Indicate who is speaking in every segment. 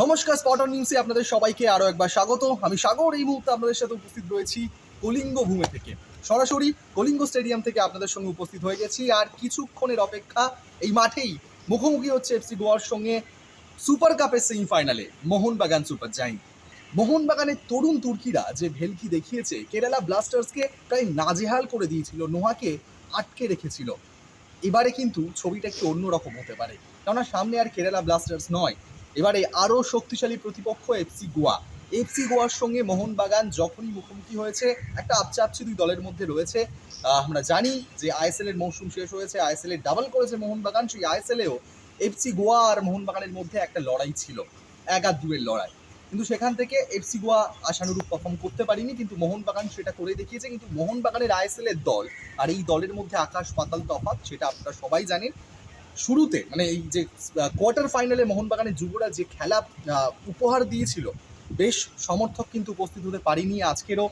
Speaker 1: নমস্কার spot on নিউজে আপনাদের সবাইকে আরও একবার স্বাগত। আমি সাগর, এই মুহূর্তে আপনাদের সাথে উপস্থিত রয়েছি কলিঙ্গ ভূমে থেকে। সরাসরি কলিঙ্গ স্টেডিয়াম থেকে আপনাদের সঙ্গে উপস্থিত হয়ে গেছি। আর কিছুক্ষণের অপেক্ষা এই মাঠেই মুখোমুখি হচ্ছে এফসি গোয়ার সঙ্গে সুপার কাপের সেমিফাইনালে মোহনবাগান সুপার জাইন্ট মোহনবাগানের তরুণ তুর্কিরা যে ভেলকি দেখিয়েছে, কেরালা ব্লাস্টার্সকে প্রায় নাজেহাল করে দিয়েছিল, নোহাকে আটকে রেখেছিল। এবারে কিন্তু ছবিটা একটু অন্যরকম হতে পারে। কেননা সামনে আর কেরালা ব্লাস্টার্স নয়। এবারে আরও শক্তিশালী প্রতিপক্ষ এফসি গোয়া। এফসি গোয়ার সঙ্গে মোহনবাগান যখনই মুখোমুখি হয়েছে, একটা আপচাপচি দুই দলের মধ্যে রয়েছে। আমরা জানি যে আইএসএল এর মৌসুম শেষ হয়েছে আইএসএল এর ডাবল করেছে মোহনবাগান। সেই আইএসএল এও এফসি গোয়া আর মোহনবাগানের মধ্যে একটা লড়াই ছিল, এক আর দুয়ের লড়াই। কিন্তু সেখান থেকে এফসি গোয়া আশানুরূপ পারফর্ম করতে পারিনি, কিন্তু মোহনবাগান সেটা করে দেখিয়েছে। কিন্তু মোহনবাগানের আইএসএল এর দল আর এই দলের মধ্যে আকাশ পাতাল তফাৎ, সেটা আপনারা সবাই জানেন। শুরুতে মানে এই যে কোয়ার্টার ফাইনালে মোহনবাগানের যুবরা যে খেলা উপহার দিয়েছিল, বেশ সমর্থক কিন্তু উপস্থিত হতে পারিনি আজকেরও।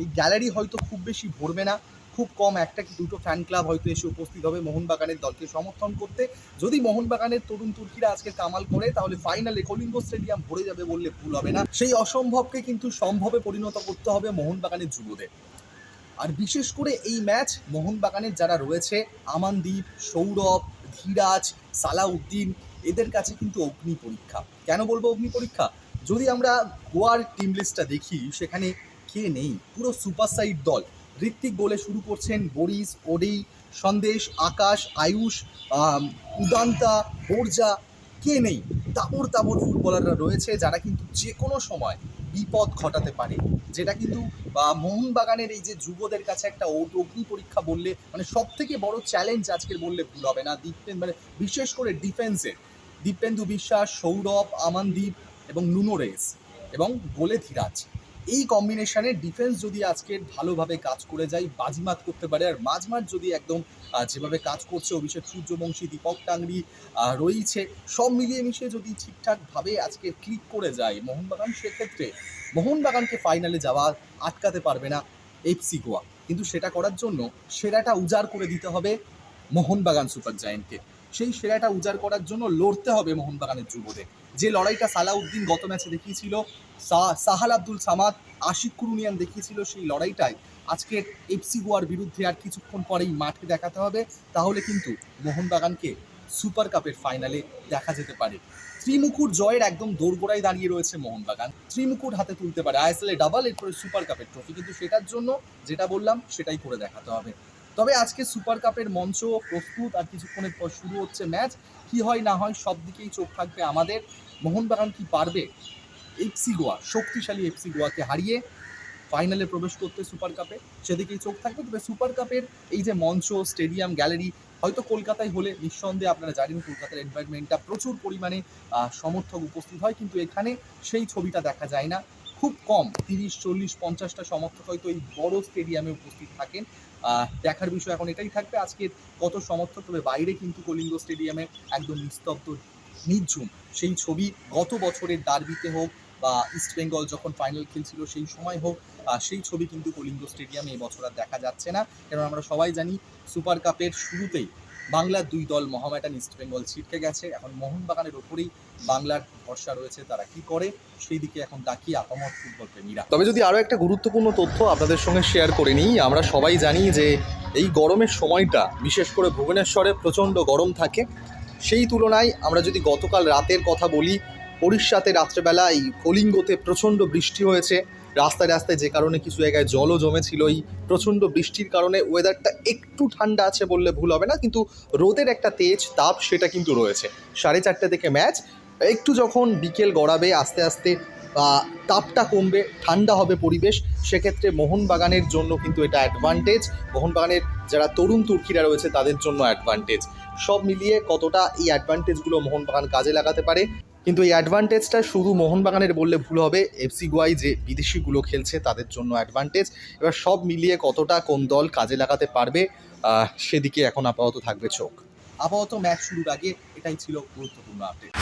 Speaker 1: এই গ্যালারি হয়তো খুব বেশি ভরবে না, খুব কম একটা কি দুটো ফ্যান ক্লাব হয়তো এসে উপস্থিত হবে মোহনবাগানের দলকে সমর্থন করতে। যদি মোহনবাগানের তরুণ তুর্কিরা আজকে কামাল করে, তাহলে ফাইনালে কলিঙ্গ স্টেডিয়াম ভরে যাবে বললে ভুল হবে না। সেই অসম্ভবকে কিন্তু সম্ভবে পরিণত করতে হবে মোহনবাগানের যুবদের। আর বিশেষ করে এই ম্যাচ মোহনবাগানের যারা রয়েছে আমানদীপ সৌরভ ধীরাজ, সালাউদ্দিন, এদের কাছে কিন্তু অগ্নি পরীক্ষা। কেন বলব অগ্নি পরীক্ষা? যদি আমরা গোয়ার টিম লিস্টটা দেখি, সেখানে কে নেই? পুরো সুপারসাইড দল। ঋত্বিক বলে শুরু করছেন বরিস, ওডি, সন্দেশ, আকাশ, আয়ুষ উদান্তা, বোরজা কে নেই? তাবড় তাবড় ফুটবলাররা রয়েছে যারা কিন্তু যে কোনো সময় বিপদ ঘটাতে পারে। যেটা কিন্তু মোহনবাগানের এই যে যুবদের কাছে একটা অগ্নি পরীক্ষা বললে মানে সব থেকে বড় চ্যালেঞ্জ আজকের বললে ভুল হবে না। দীপেন মানে বিশেষ করে ডিফেন্সে দীপেন্দু বিশ্বাস, সৌরভ, আমানদীপ এবং নুনোরেস এবং গোলে ধীরাজ। এই কম্বিনেশনে ডিফেন্স যদি আজকে ভালোভাবে কাজ করে যায়, বাজিমাত করতে পারে, আর মাঝমাঠ যদি একদম যেভাবে কাজ করছে অভিষেক সূর্যবংশী, দীপক টাংরি রয়েছে, সব মিলিয়ে মিশিয়ে যদি ঠিকঠাকভাবে আজকে ক্লিক করে যায় মোহনবাগান, সেক্ষেত্রে মোহনবাগানকে ফাইনালে যাওয়া আটকাতে পারবে না এফসি গোয়া। কিন্তু সেটা করার জন্য সেরাটা উজাড় করে দিতে হবে মোহনবাগান সুপার জায়েন্টকে সেই সেরাটা উজাড় করার জন্য লড়তে হবে মোহনবাগানের যুবদের। যে লড়াইটা সালাউদ্দিন গত ম্যাচে দেখিয়েছিল সাহাল আব্দুল সামাদ, আশিক কুরুনিয়ান দেখিয়েছিল সেই লড়াইটাই আজকে এফসি গোয়ার বিরুদ্ধে আর কিছুক্ষণ পরেই মাঠে দেখাতে হবে। তাহলে কিন্তু মোহনবাগানকে সুপার কাপের ফাইনালে দেখা যেতে পারে। ত্রিমুকুর জয়ের একদম দোরগোড়ায় দাঁড়িয়ে রয়েছে মোহনবাগান। ত্রিমুকুর হাতে তুলতে পারে। আইএসএল এ ডাবল এরপরে সুপার কাপের ট্রফি কিন্তু সেটার জন্য যেটা বললাম, সেটাই করে দেখাতে হবে। তবে আজকে সুপার কাপের মঞ্চ প্রস্তুত আর কিছুক্ষণের পর শুরু হচ্ছে ম্যাচ। কি হয়, না হয়, সব দিকেই চোখ থাকবে আমাদের। মোহনবাগান কি পারবে? এফসি গোয়া, শক্তিশালী এফসি গোয়াকে হারিয়ে ফাইনালে প্রবেশ করতে সুপার কাপে। সেদিকেই চোখ থাকবে। তবে সুপার কাপের এই যে মঞ্চ, স্টেডিয়াম, গ্যালারি, হয়তো কলকাতায় হলে নিঃসন্দেহে আপনারা জানেন, কলকাতার এনভায়রনমেন্টটা প্রচুর পরিমাণে সমর্থক উপস্থিত হয়। কিন্তু এখানে সেই ছবিটা দেখা যায় না। খুব কম, তিরিশ, চল্লিশ, পঞ্চাশটা সমর্থক হয়তো এই বড় স্টেডিয়ামে উপস্থিত থাকেন। দেখার বিষয় এখন এটাই থাকবে, আজকের কত সমর্থক, তবে বাইরে কিন্তু কলিঙ্গ স্টেডিয়ামে একদম নিস্তব্ধ নির্ঝুম সেই ছবি গত বছরের ডার্বিতে হোক বা ইস্ট বেঙ্গল যখন ফাইনাল খেলছিল সেই সময় হোক সেই ছবি কিন্তু কলিঙ্গ স্টেডিয়ামে এবছর আর দেখা যাচ্ছে না। কারণ আমরা সবাই জানি সুপার কাপের শুরুতেই বাংলার দুই দল মহাম্যাটান ইস্ট বেঙ্গল ছিটকে গেছে। এখন মোহনবাগানের ওপরেই বাংলার ভরসা রয়েছে তারা কি করে সেই দিকে এখন তাকিয়ে আপামত ফুটবল প্রেমীরা। তবে যদি আরও একটা গুরুত্বপূর্ণ তথ্য আপনাদের সঙ্গে শেয়ার করে নিই, আমরা সবাই জানি যে এই গরমের সময়টা, বিশেষ করে ভুবনেশ্বরে প্রচণ্ড গরম থাকে, সেই তুলনায় আমরা যদি গতকাল রাতের কথা বলি উড়িষ্যাতে রাত্রেবেলা এই কলিঙ্গতে প্রচণ্ড বৃষ্টি হয়েছে। রাস্তায় রাস্তায় যে কারণে কিছু জায়গায় জলও জমেছিল এই প্রচণ্ড বৃষ্টির কারণে ওয়েদারটা একটু ঠান্ডা আছে বললে ভুল হবে না, কিন্তু রোদের একটা তেজ, তাপ সেটা কিন্তু রয়েছে। সাড়ে চারটে থেকে ম্যাচ একটু যখন বিকেল গড়াবে, আস্তে আস্তে তাপটা কমবে, ঠান্ডা হবে পরিবেশ। সেক্ষেত্রে মোহনবাগানের জন্য কিন্তু এটা অ্যাডভান্টেজ মোহনবাগানের যারা তরুণ তুর্কিরা রয়েছে, তাদের জন্য অ্যাডভান্টেজ সব মিলিয়ে কতটা এই অ্যাডভান্টেজগুলো মোহনবাগান কাজে লাগাতে পারে? কিন্তু এই অ্যাডভান্টেজটা শুধু মোহনবাগানের বললে ভুল হবে। এফসি গোয়াই যে বিদেশিগুলো খেলছে, তাদের জন্য অ্যাডভান্টেজ এবার সব মিলিয়ে কতটা, কোন দল কাজে লাগাতে পারবে সেদিকে এখন আপাতত থাকবে চোখ। আপাতত ম্যাচ শুরুর আগে এটাই ছিল গুরুত্বপূর্ণ আপডেট